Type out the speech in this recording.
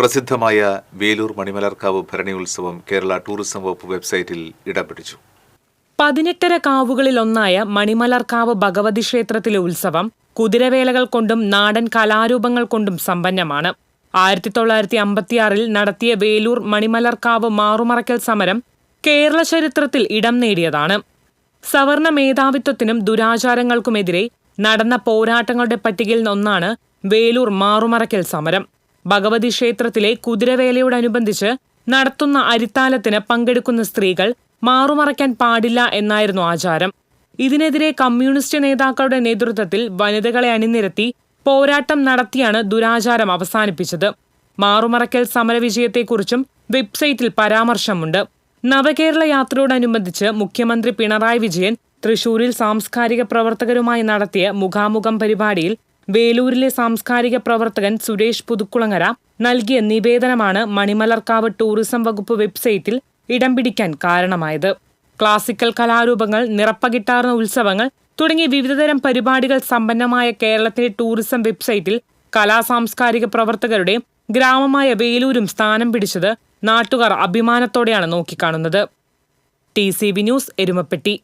പ്രസിദ്ധമായ വേലൂർ മണിമലർക്കാവ് ഭരണി ഉത്സവം കേരള ടൂറിസം വകുപ്പ് വെബ്സൈറ്റിൽ ഇടം പിടിച്ചു പതിനെട്ടര കാവുകളിലൊന്നായ മണിമലർക്കാവ് ഭഗവതി ക്ഷേത്രത്തിലെ ഉത്സവം കുതിരവേലകൾ കൊണ്ടും നാടൻ കലാരൂപങ്ങൾ കൊണ്ടും സമ്പന്നമാണ്. ആയിരത്തി തൊള്ളായിരത്തി അമ്പത്തിയാറിൽ നടത്തിയ വേലൂർ മണിമലർക്കാവ് മാറുമറയ്ക്കൽ സമരം കേരള ചരിത്രത്തിൽ ഇടം നേടിയതാണ്. സവർണ മേധാവിത്വത്തിനും ദുരാചാരങ്ങൾക്കുമെതിരെ നടന്ന പോരാട്ടങ്ങളുടെ പട്ടികയിൽ ഒന്നാണ് വേലൂർ മാറുമറയ്ക്കൽ സമരം. ഭഗവതി ക്ഷേത്രത്തിലെ കുതിരവേലയോടനുബന്ധിച്ച് നടത്തുന്ന അരിത്താലത്തിന് പങ്കെടുക്കുന്ന സ്ത്രീകൾ മാറുമറയ്ക്കാൻ പാടില്ല എന്നായിരുന്നു ആചാരം. ഇതിനെതിരെ കമ്മ്യൂണിസ്റ്റ് നേതാക്കളുടെ നേതൃത്വത്തിൽ വനിതകളെ അണിനിരത്തി പോരാട്ടം നടത്തിയാണ് ദുരാചാരം അവസാനിപ്പിച്ചത്. മാറുമറയ്ക്കൽ സമരവിജയത്തെക്കുറിച്ചും വെബ്സൈറ്റിൽ പരാമർശമുണ്ട്. നവകേരള യാത്രയോടനുബന്ധിച്ച് മുഖ്യമന്ത്രി പിണറായി വിജയൻ തൃശൂരിൽ സാംസ്കാരിക പ്രവർത്തകരുമായി നടത്തിയ മുഖാമുഖം പരിപാടിയിൽ വേലൂരിലെ സാംസ്കാരിക പ്രവർത്തകൻ സുരേഷ് പുതുക്കുളങ്ങര നൽകിയ നിവേദനമാണ് മണിമലർക്കാവ് ടൂറിസം വകുപ്പ് വെബ്സൈറ്റിൽ ഇടം പിടിക്കാൻ കാരണമായത്. ക്ലാസിക്കൽ കലാരൂപങ്ങൾ നിറപ്പകിട്ടാർന്ന ഉത്സവങ്ങൾ തുടങ്ങിയ വിവിധതരം പരിപാടികൾ സമ്പന്നമായ കേരളത്തിലെ ടൂറിസം വെബ്സൈറ്റിൽ കലാ സാംസ്കാരിക പ്രവർത്തകരുടെ ഗ്രാമമായ വേലൂരും സ്ഥാനം പിടിച്ചത് നാട്ടുകാർ അഭിമാനത്തോടെയാണ് നോക്കിക്കാണുന്നത്. T C V news Erumapetty.